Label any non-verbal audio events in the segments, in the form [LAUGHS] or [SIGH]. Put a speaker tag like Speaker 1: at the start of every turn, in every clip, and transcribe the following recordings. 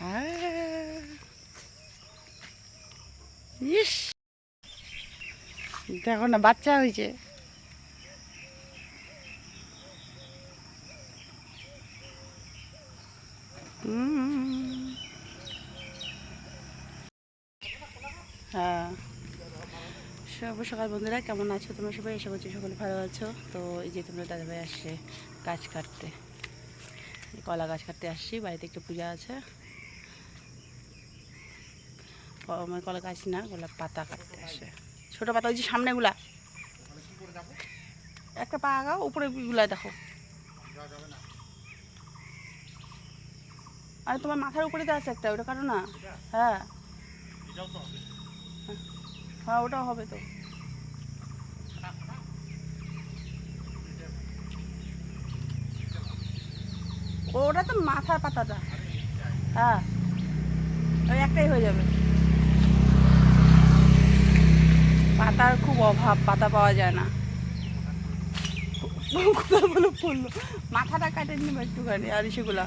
Speaker 1: হ্যাঁ। ইস। দেখো না, বাচ্চা হয়েছে। হ্যাঁ। শুভ সকাল বন্ধুরা, কেমন আছো তোমরা সবাই? এসে করছি সকলে ভালো আছো। তো এই যে তোমরা দাদাভাই আসছে গাছ কাটতে। কলা গাছ কাটতে আসছি, বাড়িতে একটু পূজা আছে। মানে কলা গাছ না গোলা পাতা কাটতে আসে। ছোটো পাতা, ওই যে সামনেগুলা। একটা পা আগাও উপরে গুলা দেখো। আরে, তোমার মাথার উপরে তো আছে একটা, ওটা কাটো না? হ্যাঁ। হ্যাঁ ওটাও হবে তো। ওটা তো মাথার পাতাটা। হ্যাঁ। ওই একটাই হয়ে যাবে। পাতার খুব অভাব, পাতা পাওয়া যায় না। কোথাগুলো পড়ল। মাথাটা কাটে নিব একটুখানি, আর সেগুলা।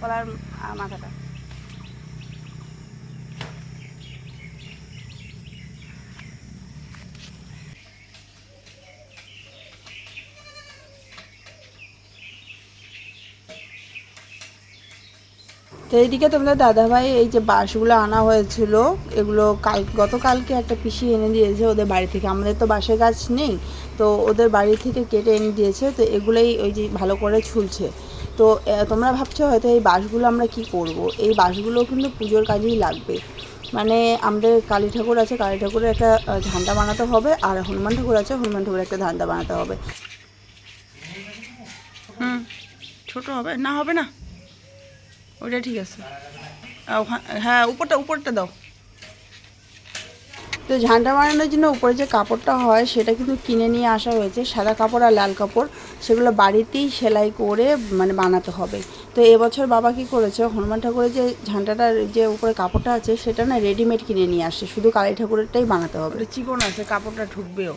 Speaker 1: কলার মাথাটা। তো এইদিকে তোমাদের দাদাভাই এই যে বাঁশগুলো আনা হয়েছিল, এগুলো কাল, গতকালকে একটা পিসি এনে দিয়েছে ওদের বাড়ি থেকে। আমাদের তো বাঁশের গাছ নেই, তো ওদের বাড়ি থেকে কেটে এনে দিয়েছে, তো এগুলোই ওই যে ভালো করে ছুলছে। তো তোমরা ভাবছ হয়তো এই বাঁশগুলো আমরা কি করব? এই বাঁশগুলো কিন্তু পুজোর কাজেই লাগবে। মানে আমাদের কালী ঠাকুর আছে, কালী ঠাকুরের একটা ঝান্ডা বানাতে হবে, আর হনুমান ঠাকুর আছে, হনুমান ঠাকুরের একটা ঝান্ডা বানাতে হবে। হুম, ছোট হবে, না হবে না। ওটা ঠিক আছে। হ্যাঁ উপরটা উপরটা দাও। তো ঝান্ডা বানানোর জন্য উপরে যে কাপড়টা হয় সেটা কিন্তু কিনে নিয়ে আসা হয়েছে। সাদা কাপড় আর লাল কাপড় সেগুলো বাড়িতেই সেলাই করে মানে বানাতে হবে। তো এবছর বাবা কি করেছে হনুমান ঠাকুরের যে ঝান্ডাটার যে উপরে কাপড়টা আছে সেটা না রেডিমেড কিনে নিয়ে আসছে। শুধু কালী ঠাকুরেরটাই বানাতে হবে। চিকন আছে কাপড়টা ঢুকবেও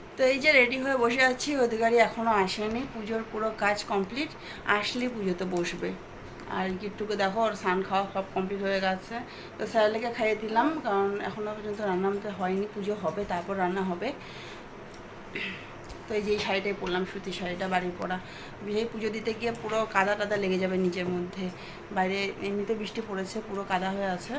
Speaker 1: তো এই যে রেডি হয়ে বসে আছি, অধিকারী এখনও আসেনি। পুজোর পুরো কাজ কমপ্লিট আসলে পুজোতে বসবে। আর গিট্টুকে দেখো, ওর স্নান খাওয়া সব কমপ্লিট হয়ে গেছে। তো স্যারেলেকে খাইয়ে দিলাম, কারণ এখনও পর্যন্ত রান্না আমাদের হয়নি। পুজো হবে, তারপর রান্না হবে। তো এই যে শাড়িটাই পরলাম, সুতির শাড়িটা বাড়ি পরা। এই পুজো দিতে গিয়ে পুরো কাদা টাদা লেগে যাবে নিচের মধ্যে। বাইরে এমনিতে বৃষ্টি পড়েছে, পুরো কাদা হয়ে আছে।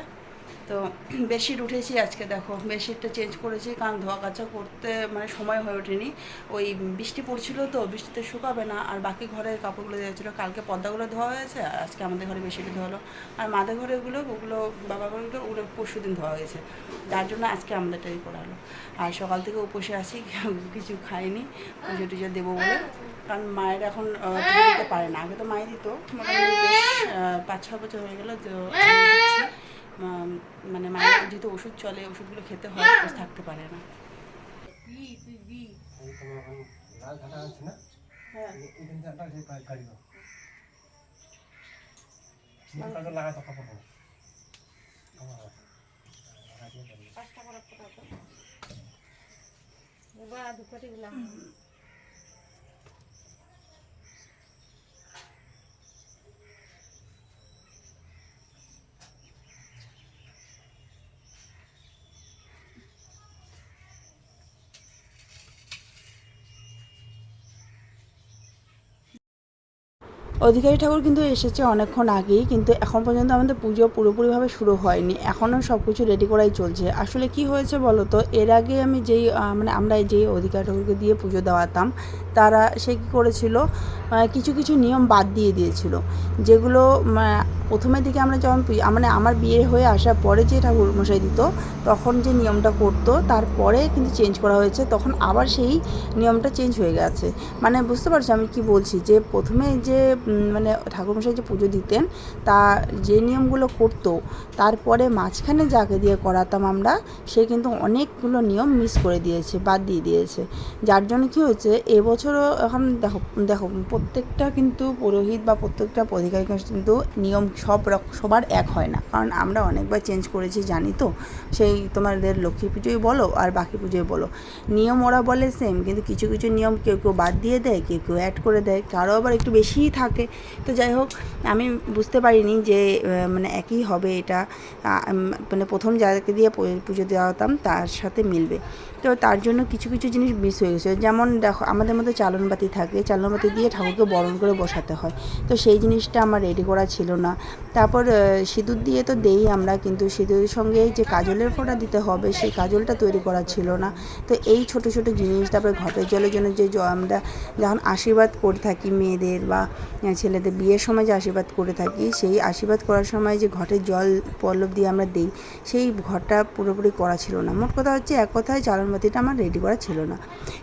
Speaker 1: তো [CLEARS THROAT] বেডশিট উঠেছি, আজকে দেখো বেডশিটটা চেঞ্জ করেছি কারণ ধোয়া কাচা করতে মানে সময় হয়ে ওঠেনি। ওই বৃষ্টি পড়ছিল তো, বৃষ্টিতে শুকাবে না, আর বাকি ঘরের কাপড়গুলো দিয়েছিলো কালকে পর্দাগুলো ধোয়া হয়েছে, আর আজকে আমাদের ঘরে বেডশিট ধোয়া হলো আর মাদের ঘরেগুলো ওগুলো ওগুলো বাবা ঘরেগুলো ওগুলো পরশু দিন ধোয়া হয়েছে। যার জন্য আজকে আমাদেরটাই করা হলো। আর সকাল থেকে উপসে আসি [LAUGHS] কিছু খাইনি, পুজো টুজো দেবো বলে। কারণ মায়ের এখন দিতে পারে না। আগে তো মায়ের দিত, মোটামুটি বেশ পাঁচ ছ বছর হয়ে গেলো, তো মানে মায়ের যেহেতু ওষুধ চলে ওষুধগুলো খেতে হয় থাকতে পারে না।
Speaker 2: লাল ধান আছে না
Speaker 1: হ্যাঁ
Speaker 2: এখান থেকে একটা যে গাড়ি দাও কাজে লাগাতো কাপড়
Speaker 1: অধিকারী ঠাকুর কিন্তু এসেছে অনেকক্ষণ আগেই, কিন্তু এখন পর্যন্ত আমাদের পুজো পুরোপুরিভাবে শুরু হয়নি। এখনও সব কিছু রেডি করাই চলছে। আসলে কি হয়েছে বলো তো এর আগে আমি যেই মানে আমরা যেই অধিকারী ঠাকুরকে দিয়ে পুজো দেওয়াতাম, তারা সে কী করেছিল কিছু কিছু নিয়ম বাদ দিয়ে দিয়েছিল। যেগুলো প্রথমের দিকে আমরা যখন মানে আমার বিয়ে হয়ে আসার পরে যে ঠাকুর মশাই দিত, তখন যে নিয়মটা করতো, তারপরে কিন্তু চেঞ্জ করা হয়েছে, তখন আবার সেই নিয়মটা চেঞ্জ হয়ে গেছে। মানে বুঝতে পারছ আমি কি বলছি? যে প্রথমে যে মানে ঠাকুরমশাই যে পুজো দিতেন, তা যে নিয়মগুলো করতো, তারপরে মাঝখানে যাকে দিয়ে করাতাম আমরা, সে কিন্তু অনেকগুলো নিয়ম মিস করে দিয়েছে, বাদ দিয়ে দিয়েছে। যার জন্য কী হয়েছে, এবছরও এখন দেখো দেখো প্রত্যেকটা কিন্তু পুরোহিত বা প্রত্যেকটা অধিকারী কিন্তু নিয়ম সব সবার এক হয় না। কারণ আমরা অনেকবার চেঞ্জ করেছি, জানি তো? সেই তোমাদের লক্ষ্মী পুজোয় বলো আর বাকি পুজোয় বলো। নিয়ম ওরা বলে সেম কিন্তু কিছু কিছু নিয়ম কেউ কেউ বাদ দিয়ে দেয়, কেউ কেউ অ্যাড করে দেয়, কারও আবার একটু বেশিই থাকে। তো যাই হোক, আমি বুঝতে পারিনি যে মানে একই হবে এটা। মানে প্রথম যাদেরকে দিয়ে পুজো দেওয়া হতাম, তার সাথে মিলবে। তো তার জন্য কিছু কিছু জিনিস মিস হয়ে গেছে। যেমন দেখো, আমাদের মধ্যে চালনবাতি থাকে। চালনবাতি দিয়ে ঠাকুরকে বরণ করে বসাতে হয়। তো সেই জিনিসটা আমার রেডি করা ছিল না। তারপর সিঁদুর দিয়ে তো দেই আমরা, কিন্তু সিঁদুরের সঙ্গে যে কাজলের ফোঁটা দিতে হবে, সেই কাজলটা তৈরি করা ছিল না। তো এই ছোট ছোট জিনিস, তারপরে ঘটের জলের জন্য যে আমরা যখন আশীর্বাদ করে থাকি মেয়েদের বা ছেলেদের, বিয়ের সময় যে আশীর্বাদ করে থাকি, সেই আশীর্বাদ করার সময় যে ঘটের জল পল্লব দিয়ে আমরা দিই, সেই ঘরটা পুরোপুরি করা ছিল না। মোট কথা হচ্ছে, এক কথায় চালনবাতিটা আমার রেডি করা ছিল না।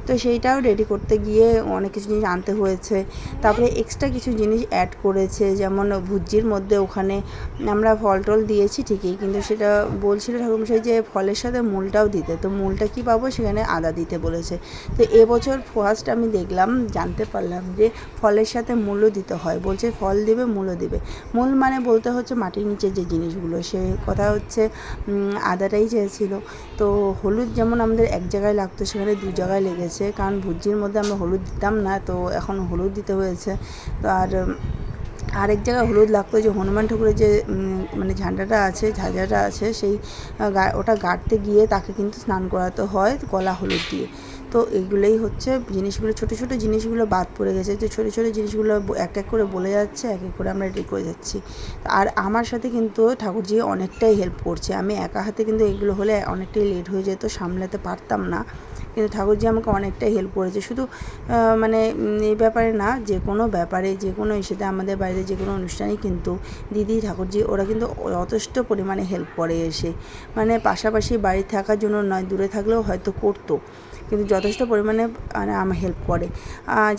Speaker 1: তো সেইটাও রেডি করতে গিয়ে অনেক কিছু জিনিস আনতে হয়েছে। তারপরে এক্সট্রা কিছু জিনিস অ্যাড করেছে, যেমন ভুজির মধ্যে ওখানে আমরা ফল টল দিয়েছি ঠিকই, কিন্তু সেটা বলছিল ঠাকুরমশাই যে ফলের সাথে মূলটাও দিতে, তো মূলটা কি পাবো সেখানে আদা দিতে বলেছে। তো এবছর ফার্স্ট আমি দেখলাম, জানতে পারলাম যে ফলের সাথে মূলও দিতে হয়, বলছে ফল দিবে, মূলও দিবে। মূল মানে বলতে হচ্ছে মাটির নিচের যে জিনিসগুলো, সে কথা হচ্ছে আদাটাই চেয়েছিল। তো হলুদ যেমন আমাদের এক জায়গায় লাগতো, সেখানে দু জায়গায় লেগেছে, কারণ ভুজির মধ্যে আমরা হলুদ দিতাম না, তো এখন হলুদ দিতে হয়েছে। তো আর আরেক জায়গায় হলুদ লাগতো যে হনুমান ঠাকুরের যে মানে ঝান্ডাটা আছে, ঝাঁঝাটা আছে, সেই ওটা গাড়তে গিয়ে তাকে কিন্তু স্নান করাতে হয় গলা হলুদ দিয়ে। তো এইগুলোই হচ্ছে জিনিসগুলো, ছোটো ছোটো জিনিসগুলো বাদ পড়ে গেছে। তো ছোটো ছোটো জিনিসগুলো এক এক করে বলে যাচ্ছে, এক এক করে আমরা রেডি করে যাচ্ছি। আর আমার সাথে কিন্তু ঠাকুরজি অনেকটাই হেল্প করছে। আমি একা হাতে কিন্তু এগুলো হলে অনেকটাই লেট হয়ে যেত, সামলাতে পারতাম না। কিন্তু ঠাকুরজি আমাকে অনেকটাই হেল্প করেছে। শুধু মানে এই ব্যাপারে না, যে কোনো ব্যাপারে, যে কোনো ইস্যুতে আমাদের বাড়িতে যে কোনো অনুষ্ঠানে কিন্তু দিদি, ঠাকুরজি, ওরা কিন্তু যথেষ্ট পরিমাণে হেল্প করে এসে। মানে পাশাপাশি বাড়ি থাকার জন্য নয়, দূরে থাকলেও হয়তো করতো। কিন্তু যথেষ্ট পরিমাণে মানে আমার হেল্প করে।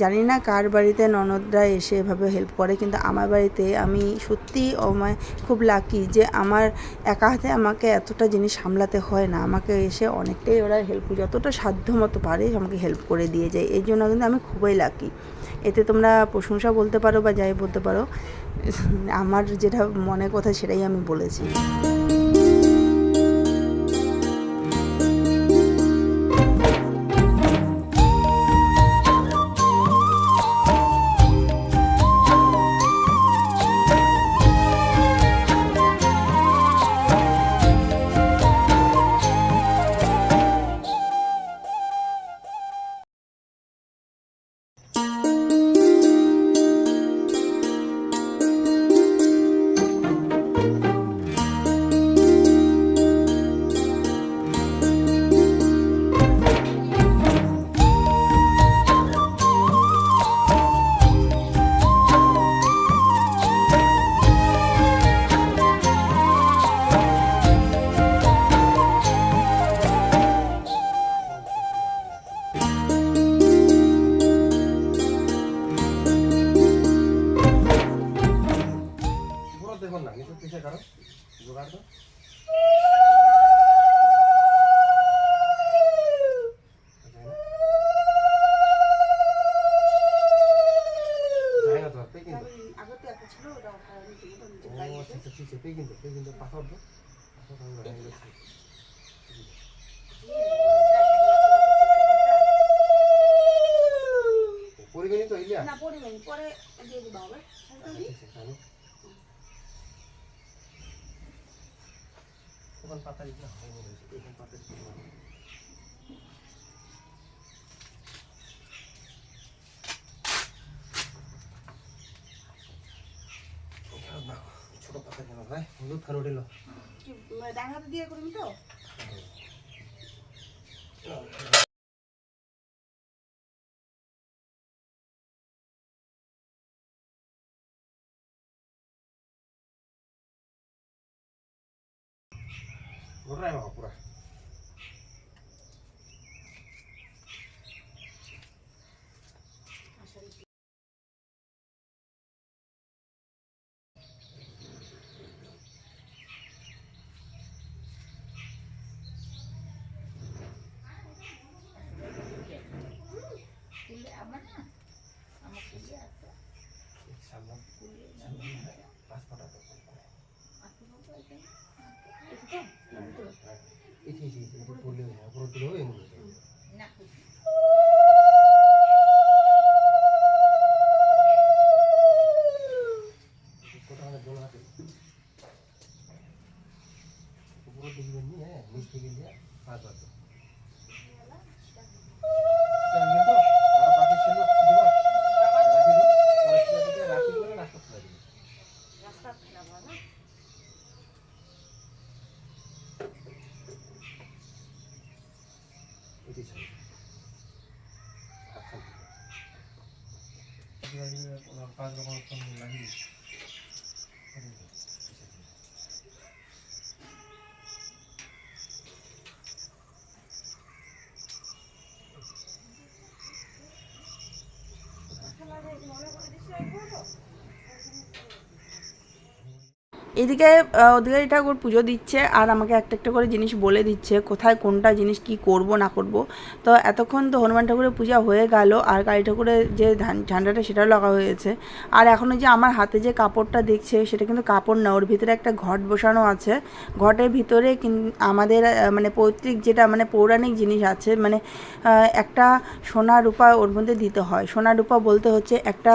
Speaker 1: জানি না কার বাড়িতে ননদরা এসে এভাবে হেল্প করে, কিন্তু আমার বাড়িতে আমি সত্যি মানে খুব লাকি যে আমার একা হাতে আমাকে এতটা জিনিস সামলাতে হয় না। আমাকে এসে অনেকটাই ওরা হেল্প যতটা সাধ্য মতো পারে আমাকে হেল্প করে দিয়ে যায়। এই জন্য কিন্তু আমি খুবই লাকি এতে তোমরা প্রশংসা বলতে পারো বা যাই বলতে পারো, আমার যেটা মনে কথা সেটাই আমি বলেছি।
Speaker 2: ওখান পাতা দিতে হবে এখান পাতা দিতে হবে ছোট পাতা কেন ভাই। হলুদ উঠিল
Speaker 1: ডান হাতে দিয়ে করুন তো?
Speaker 2: ঘটনায় বাবা
Speaker 1: এদিকে অধিকারী ঠাকুর পুজো দিচ্ছে আর আমাকে একটা একটা করে জিনিস বলে দিচ্ছে, কোথায় কোনটা জিনিস কি করব, না করব। তো এতক্ষণ তো হনুমান ঠাকুরের পূজা হয়ে গেল আর কালী ঠাকুরের যে ঝান্ডাটা সেটাও লাগা হয়েছে। আর এখনও যে আমার হাতে যে কাপড়টা দেখছে, সেটা কিন্তু কাপড় না, ওর ভিতরে একটা ঘট বসানো আছে। ঘটের ভিতরে আমাদের মানে পৈতৃক যেটা মানে পৌরাণিক জিনিস আছে মানে একটা সোনা রূপা ওর মধ্যে দিতে হয়। সোনা রূপা বলতে হচ্ছে একটা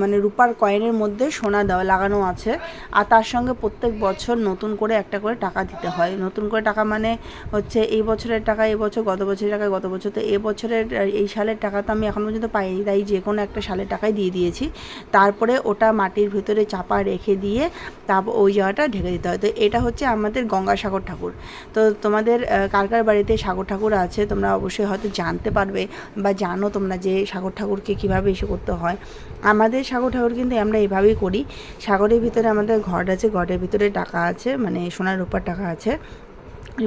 Speaker 1: মানে রূপার কয়েনের মধ্যে সোনা দেওয়া, লাগানো আছে। আর তার সঙ্গে প্রত্যেক বছর নতুন করে একটা করে টাকা দিতে হয়। নতুন করে টাকা মানে হচ্ছে এই বছরের টাকা, এই বছর গত বছরের টাকা, গত বছর তো এই বছরের এই সালের টাকা তো আমি এখন পর্যন্ত পাইনি, তাই যে কোনো একটা সালের টাকাই দিয়ে দিয়েছি। তারপরে ওটা মাটির ভিতরে চাপা রেখে দিয়ে তারপর ওই জায়গাটা ঢেকে দিতে হয়। তো এটা হচ্ছে আমাদের গঙ্গাসাগর ঠাকুর। তো তোমাদের কার কার বাড়িতে সাগর ঠাকুর আছে তোমরা অবশ্যই হয়তো জানতে পারবে বা জানো তোমরা যে সাগর ঠাকুরকে কীভাবে এসে করতে হয়। আমাদের সাগর ঠাকুর কিন্তু আমরা এভাবেই করি। সাগরের ভিতরে আমাদের ঘট আছে গডের ভিতরে টাকা আছে মানে সোনার রূপার টাকা আছে।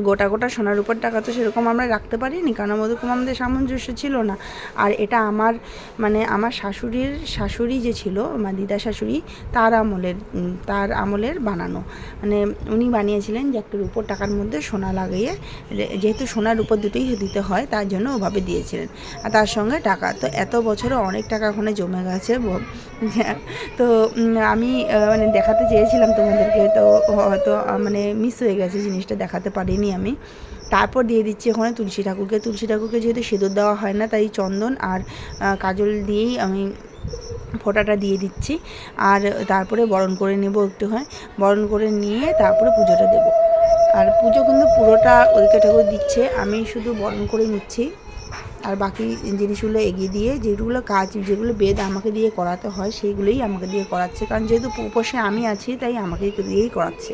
Speaker 1: গোটা গোটা সোনার উপর টাকা তো সেরকম আমরা রাখতে পারিনি, কারণ ওরকম আমাদের সামঞ্জস্য ছিল না। আর এটা আমার মানে আমার শাশুড়ির, শাশুড়ি যে ছিল, আমার দিদা শাশুড়ি, তার আমলের তার আমলের বানানো। মানে উনি বানিয়েছিলেন যে একটা রূপোর টাকার মধ্যে সোনা লাগিয়ে যেহেতু সোনার উপর দুটোই দিতে হয়, তার জন্য ওভাবে দিয়েছিলেন। আর তার সঙ্গে টাকা। তো এত বছরে অনেক টাকা ওখানে জমে গেছে তো আমি মানে দেখাতে চেয়েছিলাম তোমাদেরকে, তো হয়তো মানে মিস হয়ে গেছে জিনিসটা দেখাতে পারিনি আমি। তারপর দিয়ে দিচ্ছি ওখানে তুলসী ঠাকুরকে। তুলসী ঠাকুরকে যেহেতু সিঁদুর দেওয়া হয় না, তাই চন্দন আর কাজল দিয়েই আমি ফোঁটাটা দিয়ে দিচ্ছি। আর তারপরে বরণ করে নেব একটু হয়। বরণ করে নিয়ে তারপরে পুজোটা দেব। আর পুজো কিন্তু পুরোটা ওদিকে ঠাকুর দিচ্ছে। আমি শুধু বরণ করে নিচ্ছি। আর বাকি জিনিসগুলো এগিয়ে দিয়ে যেগুলো কাজ, যেগুলো বেদ আমাকে দিয়ে করাতে হয়, সেইগুলোই আমাকে দিয়ে করাচ্ছে। কারণ যেহেতু উপসে আমি আছি, তাই আমাকে দিয়েই করাচ্ছে।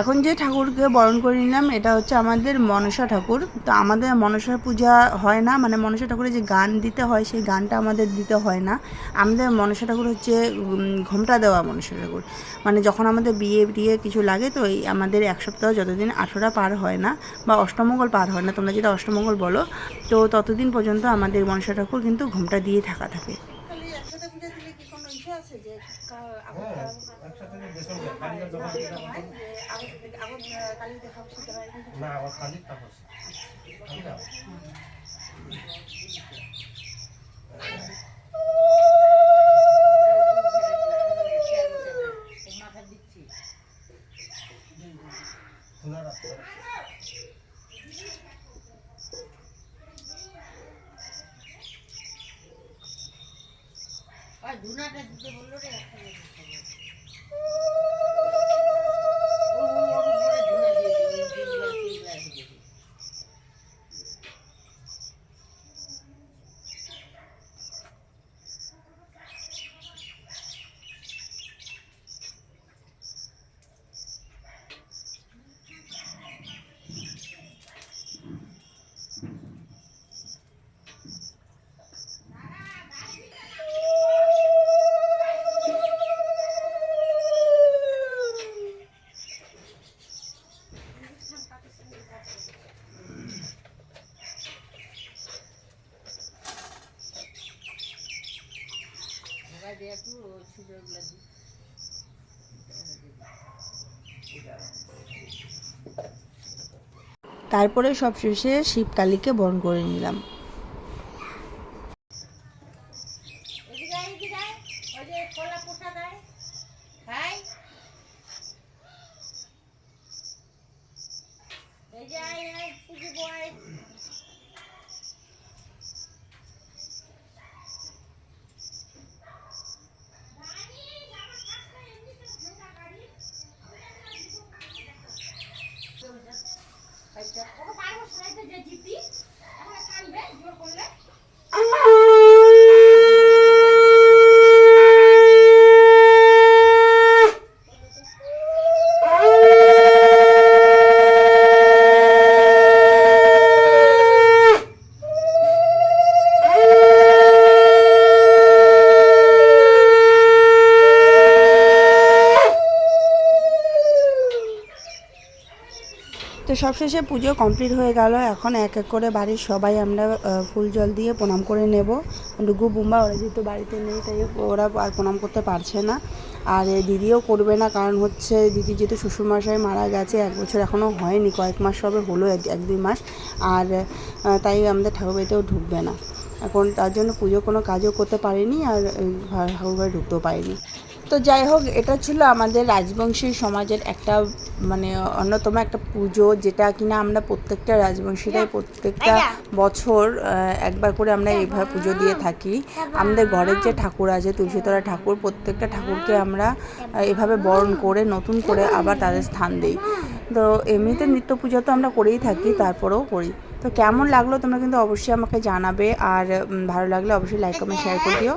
Speaker 1: এখন যে ঠাকুরকে বরণ করে নিলাম এটা হচ্ছে আমাদের মনসা ঠাকুর। তো আমাদের মনসা পূজা হয় না মানে মনসা ঠাকুরের যে গান দিতে হয় সেই গানটা আমাদের দিতে হয় না। আমাদের মনসা ঠাকুর হচ্ছে ঘোমটা দেওয়া মনসা ঠাকুর। মানে যখন আমাদের বিয়ে টিয়ে কিছু লাগে তো এই আমাদের এক সপ্তাহ যতদিন আঠেরোটা পার হয় না বা অষ্টমঙ্গল পার হয় না তোমরা যেটা অষ্টমঙ্গল বলো তো ততদিন পর্যন্ত আমাদের মনসা ঠাকুর কিন্তু ঘোমটা দিয়ে থাকা থাকে। একসাথে
Speaker 2: না আবার কালী তাপস খোলা রাখতে
Speaker 3: ধুনাটা দিতে বলল রে
Speaker 1: তারপরে সব শেষে শিবকালীকে বরণ করে নিলাম। তো সবশেষে পুজো কমপ্লিট হয়ে গেল। এখন এক এক করে বাড়ির সবাই আমরা ফুল জল দিয়ে প্রণাম করে নেব। ডুগু বুম্বা ওরা যেহেতু বাড়িতে নেই, তাই ওরা আর প্রণাম করতে পারছে না। আর দিদিও করবে না, কারণ হচ্ছে দিদি যেহেতু শ্বশুরমশাই মারা গেছে, এক বছর এখনও হয়নি, কয়েক মাস সবে হলো, এক দুই মাস। আর তাই আমাদের ঠাকুরবাড়িতেও ঢুকবে না। এখন তার জন্য পুজো কোনো কাজও করতে পারিনি, আর ঠাকুরবাড়ি ঢুকতেও পারিনি। তো যাই হোক এটা ছিল আমাদের রাজবংশী সমাজের একটা মানে অন্যতম একটা পুজো যেটা কিনা আমরা প্রত্যেকটা রাজবংশীরাই প্রত্যেকটা বছর একবার করে আমরা এইভাবে পুজো দিয়ে থাকি। আমাদের ঘরের যে ঠাকুর আছে তুলসীতলা ঠাকুর প্রত্যেকটা ঠাকুরকে আমরা এভাবে বরণ করে নতুন করে আবার তাদের স্থান দিই। তো এমনিতে নিত্য পুজো তো আমরা করেই থাকি তারপরেও করি। তো কেমন লাগল তোমরা কিন্তু অবশ্যই আমাকে জানাবে আর ভালো লাগলে অবশ্যই লাইক কমেন্ট শেয়ার করে দিও।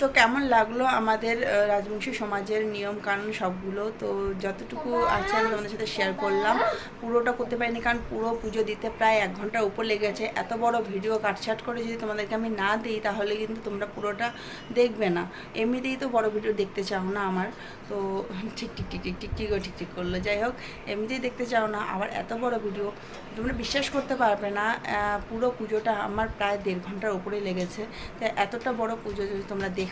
Speaker 1: তো কেমন লাগল আমাদের রাজবংশী সমাজের নিয়ম কানুন সবগুলো? তো যতটুকু আছে আমি তোমাদের সাথে শেয়ার করলাম। পুরোটা করতে পারিনি কারণ পুরো পুজো দিতে প্রায় এক ঘণ্টার উপর লেগেছে এত বড় ভিডিও কাটছাট করে যদি তোমাদেরকে আমি না দিই, তাহলে কিন্তু তোমরা পুরোটা দেখবে না। এমনিতেই তো বড় ভিডিও দেখতে চাও না আমার। তো ঠিক ঠিক ঠিক ঠিক ঠিক ঠিক ঠিক ঠিক করল। যাই হোক, এমনিতেই দেখতে চাও না, আবার এত বড় ভিডিও তোমরা বিশ্বাস করতে পারবে না পুরো পুজোটা আমার প্রায় দেড় ঘণ্টার উপরে লেগেছে। তো এতটা বড় পুজো যদি তোমরা দেখো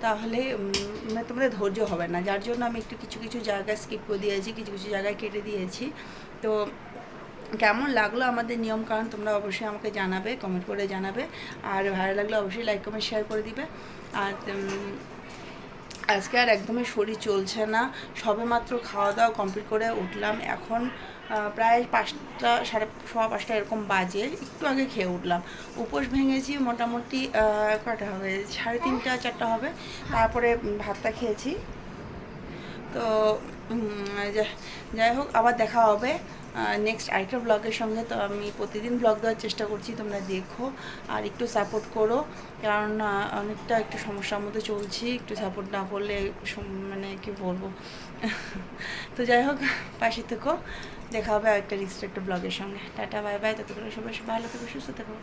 Speaker 1: তাহলে মানে তোমাদের ধৈর্য হবে না। যার জন্য আমি একটু কিছু কিছু জায়গায় স্কিপ করে দিয়েছি, কিছু কিছু জায়গায় কেটে দিয়েছি। তো কেমন লাগল আমাদের নিয়ম কারণ তোমরা অবশ্যই আমাকে জানাবে কমেন্ট করে জানাবে। আর ভালো লাগলে অবশ্যই লাইক কমেন্ট শেয়ার করে দিবে। আর আজকে আর একদমই শরীর চলছে না। সবে মাত্র খাওয়া দাওয়া কমপ্লিট করে উঠলাম। এখন প্রায় পাঁচটা, সাড়ে সোয়া পাঁচটা এরকম বাজে। একটু আগে খেয়ে উঠলাম। উপোস ভেঙেছি মোটামুটি কটা হবে? সাড়ে তিনটা, চারটা হবে। তারপরে ভাতটা খেয়েছি। তো যাই হোক, আবার দেখা হবে। নেক্সট আরেকটা ব্লগের সঙ্গে। তো আমি প্রতিদিন ব্লগ দেওয়ার চেষ্টা করছি, তোমরা দেখো আর একটু সাপোর্ট করো। কারণ অনেকটা একটু সমস্যার মধ্যে চলছি। একটু সাপোর্ট না করলে মানে কি বলব? [LAUGHS] তো যাই হোক, পাশে থেকো। দেখা হবে আরেকটা নেক্সট একটা ব্লগের সঙ্গে। টাটা বাই বাই ততক্ষণ সবাই ভালো থেকো, সুস্থ থেকো।